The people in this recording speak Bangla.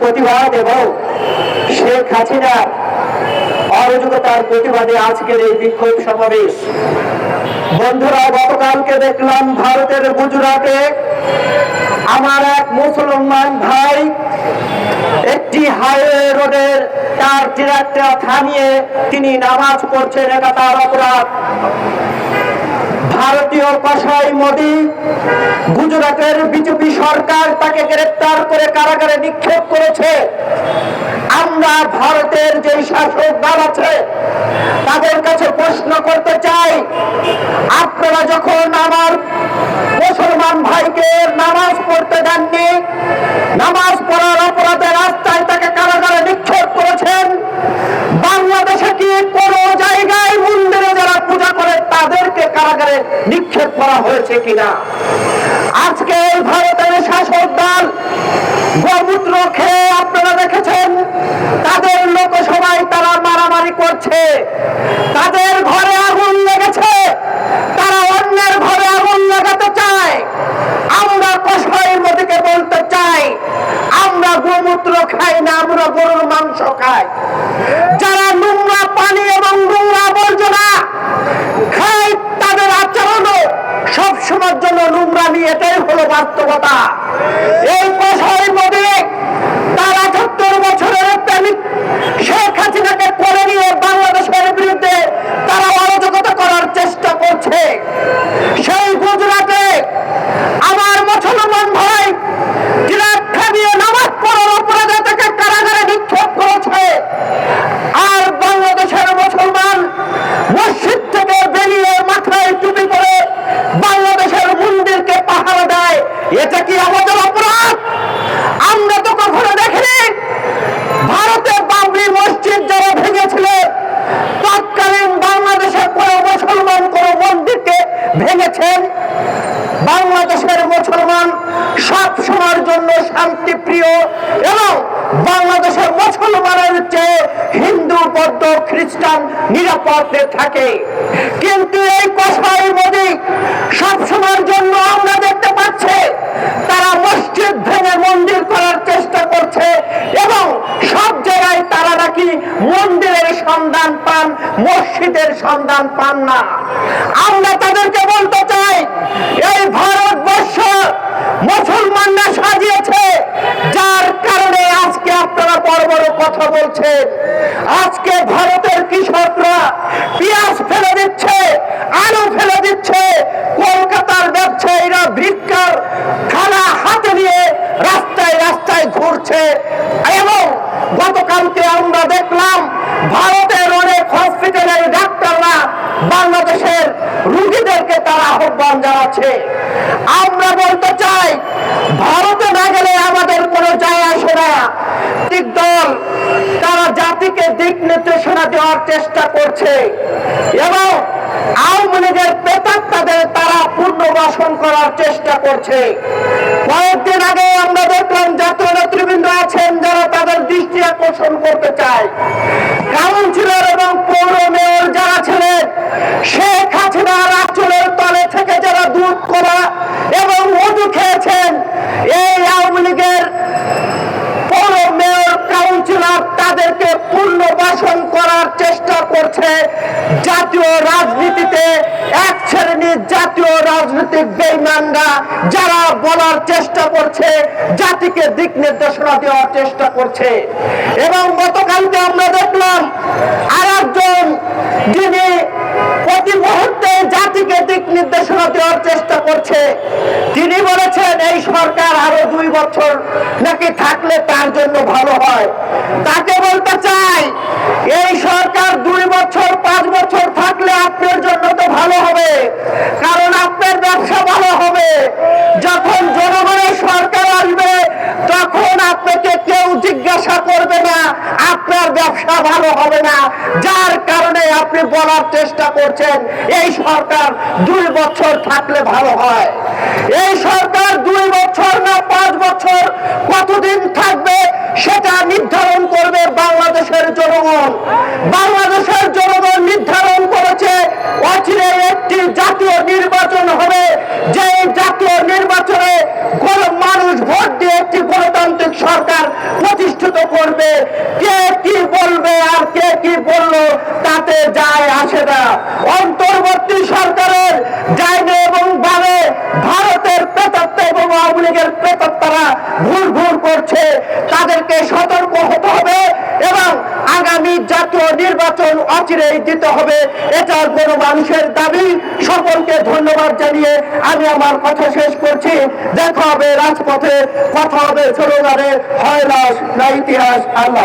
প্রতিবাদ এবং শেখ হাসিনার অরাজকতার প্রতিবাদে আজকের এই বিক্ষোভ সমাবেশ। বন্ধুরা, গতকালকে দেখলাম ভারতের গুজরাটে আমার এক মুসলমান ভাই একটি হাইওয়ে রোডের তার ট্রাকটা থামিয়ে তিনি নামাজ পড়ছেন এটা তার অপরাধ। ভারতীয় কসাই মোদী, গুজরাটের বিজেপি সরকার তাকে গ্রেপ্তার করে কারাগারে নিক্ষেপ করেছে। আমরা ভারতের যে শাসক দল আছে, তাদের কাছে প্রশ্ন করতে চাই, আপনারা যখন আমার মুসলমান ভাইকে নামাজ পড়তে দেননি, নামাজ পড়ার অপরাধে রাস্তায় তাকে কারাগারে নিক্ষেপ করেছেন বাংলাদেশে কি কোনো জায়গায় মন্দিরে যারা পূজা করে তাদেরকে কারাগারে নিক্ষেপ করা হয়েছে কিনা? আজকে ভারতের শাসক দল গোমূত্র খেয়ে আপনারা দেখেছেন, তাদের লোকসভায় তারা মারামারি করছে, তাদের ঘরে আগুন লেগেছে, তারা অন্যের ঘরে আগুন লাগাতে চায়, আমরা কষাইয়ের মধ্যে বলতে চাই, আমরা গোমূত্র খাই না, আমরা গরুর মাংস খাই। যারা নোংরা পানি এবং নোংরা আবর্জনা সব জন্য নিয়ে এটাই হলো বাস্তবতা। এই কষাই মধ্যে তার আটাত্তর বছরের প্রেমিক শেখ হাসিনাকে করে নিয়ে বাংলাদেশের বিরুদ্ধে তারা অরাজকতা করার চেষ্টা করছে সেই গুজরাটে আমার মুসলমান ভাই ট্রাক থামিয়ে নামাজ পড়ার অপরাধে তাকে কারাগারে নিক্ষেপ করেছে আর বাংলাদেশের মুসলমান মসজিদ থেকে বেরিয়ে মাথায় টুপি পরে বাংলাদেশের মন্দিরকে পাহারা দেয় এটা কি আমাদের অপরাধ? আমরা তো কখনো দেখিনি। ভারতে বাবরি মসজিদ যারা ভেঙেছিলেন তৎকালীন বাংলাদেশের কোনো মুসলমান, কোন মন্দিরকে ভেঙেছেন। বাংলাদেশের মুসলমান সব সময়ের জন্য শান্তি প্রিয় এবং বাংলাদেশের মুসলমানের চেয়ে হিন্দু, বৌদ্ধ, খ্রিস্টান নিরাপদে থাকে। কিন্তু এই কষাই মোদী সব সময়ের জন্য আমরা দেখতে পাচ্ছি তারা মসজিদ ভেঙে মন্দির করার চেষ্টা করছে এবং সব জায়গায় তারা নাকি মন্দিরের সন্ধান পান মসজিদের সন্ধান পান না। আমরা তাদেরকে বলতে চাই, এই ভারতবর্ষ মুসলমানরা সাজিয়েছে, যার কারণে আজকে আপনারা বড় বড় কথা বলছেন। আজকে ভারতের কৃষকরা পেঁয়াজ ফেলে দিচ্ছে, আলু ফেলে দিচ্ছে, কলকাতার ব্যবসায়ীরা ভিক্ষার খানা হাতে নিয়ে রাস্তায় রাস্তায় ঘুরছে। এবং গতকালকে আমরা দেখলাম ভারতের বাংলাদেশের রুগীদেরকে তারা আহ্বান জানাচ্ছে। আমরা বলতে চাই, ভারতে না গেলে আমাদের কোনো যায় আসে না। দল, তারা জাতিকে দিক নির্দেশনা দেওয়ার চেষ্টা করছে। এবং আওয়ামী লীগের প্রেতাত্মাদের তারা পুনর্বাসন করার চেষ্টা করছে। কয়েকদিন আগে আমরা দেখলাম জাতীয় নেতৃবৃন্দ আছেন যারা তাদের দৃষ্টি আকর্ষণ করতে চায়। কাউন্সিলর এবং শেখ হাসিনার আচলের তলে থেকে যারা দুধ করা এবং মধু খেয়েছেন এই আওয়ামী লীগের পৌর মেয়র কাউন্সিলর তাদেরকে পুনর্বাসন করার চেষ্টা করছে জাতীয় রাজনীতিতে এক শ্রেণির জাতীয় রাজনৈতিক বেইমানরা যারা বলার চেষ্টা করছে, জাতিকে দিক নির্দেশনা দেওয়ার চেষ্টা করছে। এবং গতকালকে আমরা দেখলাম আর একজন যিনি প্রতি মুহূর্তে জাতিকে দিক নির্দেশনা দেওয়ার চেষ্টা করছে, তিনি বলেছেন এই সরকার আরও দুই বছর নাকি থাকলে তার জন্য ভালো হয়। তাকে বলতে চাই এই সরকার দুই বছর, পাঁচ বছর থাকলে আপনার জন্য তো ভালো হবে। কারণ আপনার ব্যবসা ভালো হবে। যখন জনগণের সরকার আসবে, তখন আপনাকে কেউ জিজ্ঞাসা করবে না, আপনার ব্যবসা ভালো হবে না। যার কারণে আপনি বলার চেষ্টা করছেন, এই সরকার দুই বছর থাকলে ভালো হয়। এই সরকার দুই বছর না পাঁচ বছর কতদিন থাকবে, সেটা নির্ধারণ করবে বাংলাদেশের জনগণ। বাংলাদেশের জনগণ নির্ধারণ করেছে, অচিরে একটি জাতীয় নির্বাচন হবে। যে জাতীয় নির্বাচনে মানুষ ভোট দিয়ে একটি গণতান্ত্রিক সরকার প্রতিষ্ঠিত করবে, কে কি বলবে আর কে কি বলল তাতে যায় আসে না। অন্তর্বর্তী সরকারের ডাইনে এবং বামে ভারতের পেতাত্ম এবং আওয়ামী অচিরেই দিতে হবে, এটা কোনো মানুষের দাবি। সকলকে ধন্যবাদ জানিয়ে আমি আমার কথা শেষ করছি। দেখা হবে রাজপথে, কথা হবে স্লোগানে। হয় লাশ না ইতিহাস, আল্লাহ